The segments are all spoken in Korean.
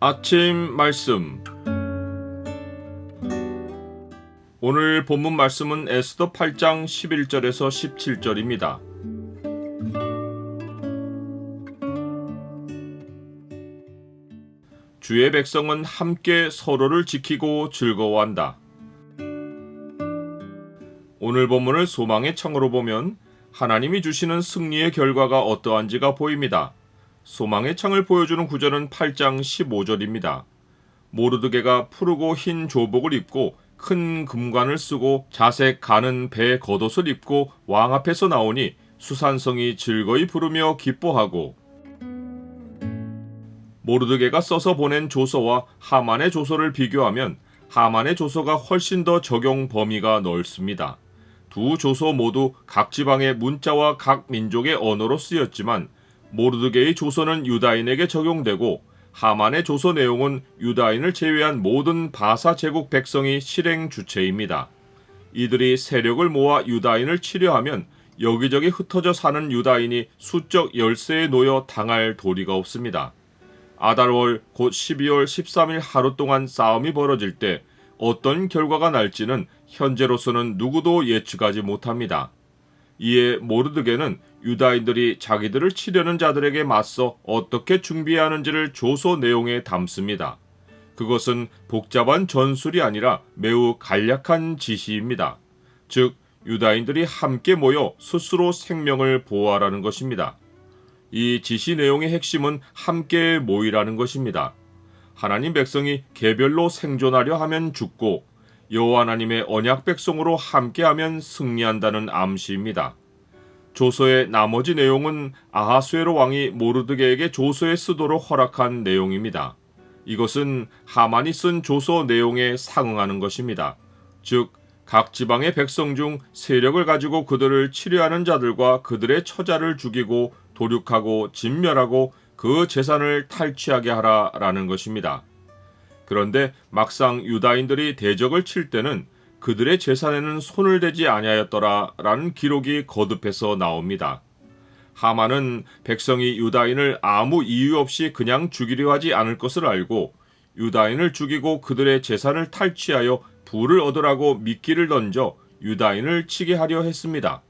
아침 말씀 오늘 본문 말씀은 에스더 8장 11절에서 17절입니다. 주의 백성은 함께 서로를 지키고 즐거워한다. 오늘 본문을 소망의 청으로 보면 하나님이 주시는 승리의 결과가 어떠한지가 보입니다. 소망의 창을 보여주는 구절은 8장 15절입니다. 모르드게가 푸르고 흰 조복을 입고 큰 금관을 쓰고 자색 가는 배 겉옷을 입고 왕 앞에서 나오니 수산성이 즐거이 부르며 기뻐하고 모르드게가 써서 보낸 조서와 하만의 조서를 비교하면 하만의 조서가 훨씬 더 적용 범위가 넓습니다. 두 조서 모두 각 지방의 문자와 각 민족의 언어로 쓰였지만 모르드게의 조서는 유다인에게 적용되고 하만의 조서 내용은 유다인을 제외한 모든 바사 제국 백성이 실행 주체입니다. 이들이 세력을 모아 유다인을 치려하면 여기저기 흩어져 사는 유다인이 수적 열세에 놓여 당할 도리가 없습니다. 아달월 곧 12월 13일 하루 동안 싸움이 벌어질 때 어떤 결과가 날지는 현재로서는 누구도 예측하지 못합니다. 이에 모르드게는 유다인들이 자기들을 치려는 자들에게 맞서 어떻게 준비해야 하는지를 조서 내용에 담습니다. 그것은 복잡한 전술이 아니라 매우 간략한 지시입니다. 즉, 유다인들이 함께 모여 스스로 생명을 보호하라는 것입니다. 이 지시 내용의 핵심은 함께 모이라는 것입니다. 하나님 백성이 개별로 생존하려 하면 죽고 여호와 하나님의 언약 백성으로 함께하면 승리한다는 암시입니다. 조서의 나머지 내용은 아하수에로 왕이 모르드게에게 조서에 쓰도록 허락한 내용입니다. 이것은 하만이 쓴 조서 내용에 상응하는 것입니다. 즉, 각 지방의 백성 중 세력을 가지고 그들을 치료하는 자들과 그들의 처자를 죽이고 도륙하고 진멸하고 그 재산을 탈취하게 하라라는 것입니다. 그런데 막상 유다인들이 대적을 칠 때는 그들의 재산에는 손을 대지 아니하였더라라는 기록이 거듭해서 나옵니다. 하만은 백성이 유다인을 아무 이유 없이 그냥 죽이려 하지 않을 것을 알고 유다인을 죽이고 그들의 재산을 탈취하여 부를 얻으라고 미끼를 던져 유다인을 치게 하려 했습니다.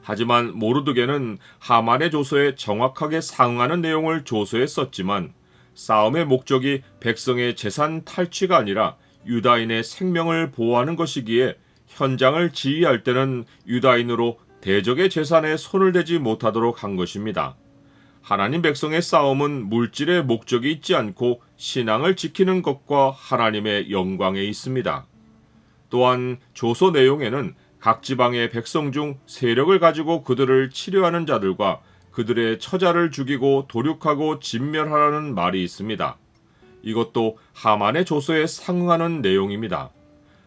하지만 모르드게는 하만의 조서에 정확하게 상응하는 내용을 조서에 썼지만 싸움의 목적이 백성의 재산 탈취가 아니라 유다인의 생명을 보호하는 것이기에 현장을 지휘할 때는 유다인으로 대적의 재산에 손을 대지 못하도록 한 것입니다. 하나님 백성의 싸움은 물질의 목적이 있지 않고 신앙을 지키는 것과 하나님의 영광에 있습니다. 또한 조서 내용에는 각 지방의 백성 중 세력을 가지고 그들을 치료하는 자들과 그들의 처자를 죽이고 도륙하고 진멸하라는 말이 있습니다. 이것도 하만의 조서에 상응하는 내용입니다.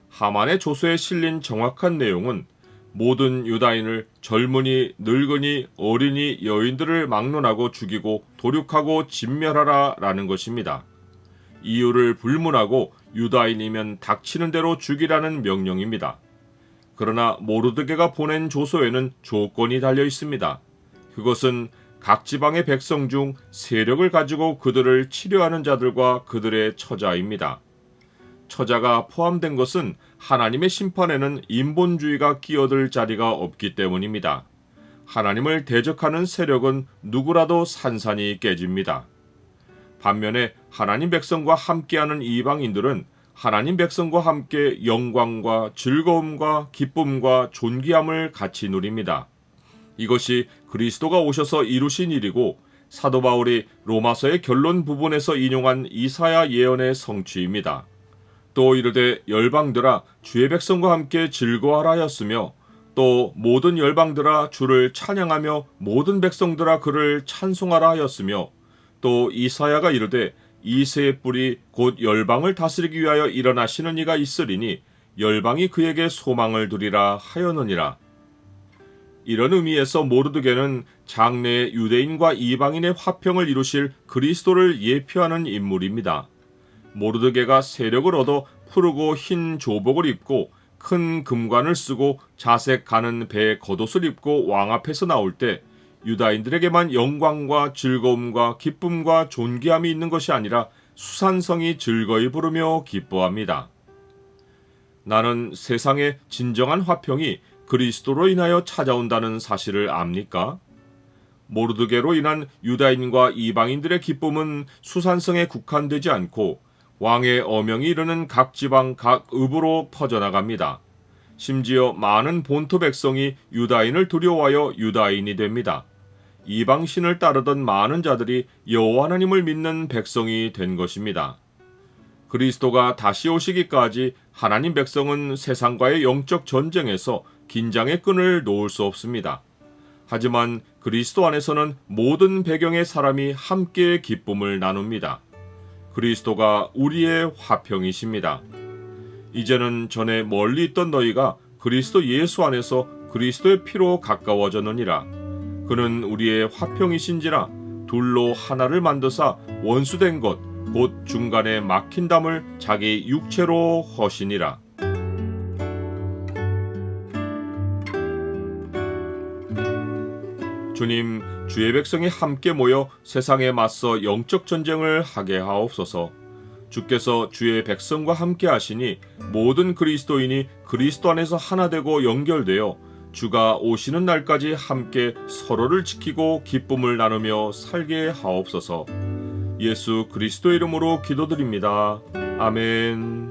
하만의 조서에 실린 정확한 내용은 모든 유다인을 젊은이, 늙은이, 어린이, 여인들을 막론하고 죽이고 도륙하고 진멸하라 라는 것입니다. 이유를 불문하고 유다인이면 닥치는 대로 죽이라는 명령입니다. 그러나 모르드게가 보낸 조서에는 조건이 달려 있습니다. 그것은 각 지방의 백성 중 세력을 가지고 그들을 치료하는 자들과 그들의 처자입니다. 처자가 포함된 것은 하나님의 심판에는 인본주의가 끼어들 자리가 없기 때문입니다. 하나님을 대적하는 세력은 누구라도 산산이 깨집니다. 반면에 하나님 백성과 함께하는 이방인들은 하나님 백성과 함께 영광과 즐거움과 기쁨과 존귀함을 같이 누립니다. 이것이 그리스도가 오셔서 이루신 일이고 사도 바울이 로마서의 결론 부분에서 인용한 이사야 예언의 성취입니다. 또 이르되 열방들아 주의 백성과 함께 즐거워하라 하였으며 또 모든 열방들아 주를 찬양하며 모든 백성들아 그를 찬송하라 하였으며 또 이사야가 이르되 이새의 뿔이 곧 열방을 다스리기 위하여 일어나시는 이가 있으리니 열방이 그에게 소망을 두리라 하였느니라. 이런 의미에서 모르드게는 장래의 유대인과 이방인의 화평을 이루실 그리스도를 예표하는 인물입니다. 모르드게가 세력을 얻어 푸르고 흰 조복을 입고 큰 금관을 쓰고 자색 가는 배 겉옷을 입고 왕 앞에서 나올 때 유다인들에게만 영광과 즐거움과 기쁨과 존귀함이 있는 것이 아니라 수산성이 즐거이 부르며 기뻐합니다. 나는 세상의 진정한 화평이 그리스도로 인하여 찾아온다는 사실을 압니까? 모르드게로 인한 유다인과 이방인들의 기쁨은 수산성에 국한되지 않고 왕의 어명이 이르는 각 지방 각 읍으로 퍼져나갑니다. 심지어 많은 본토 백성이 유다인을 두려워하여 유다인이 됩니다. 이방 신을 따르던 많은 자들이 여호와 하나님을 믿는 백성이 된 것입니다. 그리스도가 다시 오시기까지 하나님 백성은 세상과의 영적 전쟁에서 긴장의 끈을 놓을 수 없습니다. 하지만 그리스도 안에서는 모든 배경의 사람이 함께 기쁨을 나눕니다. 그리스도가 우리의 화평이십니다. 이제는 전에 멀리 있던 너희가 그리스도 예수 안에서 그리스도의 피로 가까워졌느니라. 그는 우리의 화평이신지라 둘로 하나를 만드사 원수된 것 곧 중간에 막힌 담을 자기 육체로 허시니라. 주님, 주의 백성이 함께 모여 세상에 맞서 영적 전쟁을 하게 하옵소서. 주께서 주의 백성과 함께 하시니 모든 그리스도인이 그리스도 안에서 하나 되고 연결되어 주가 오시는 날까지 함께 서로를 지키고 기쁨을 나누며 살게 하옵소서. 예수 그리스도 이름으로 기도드립니다. 아멘.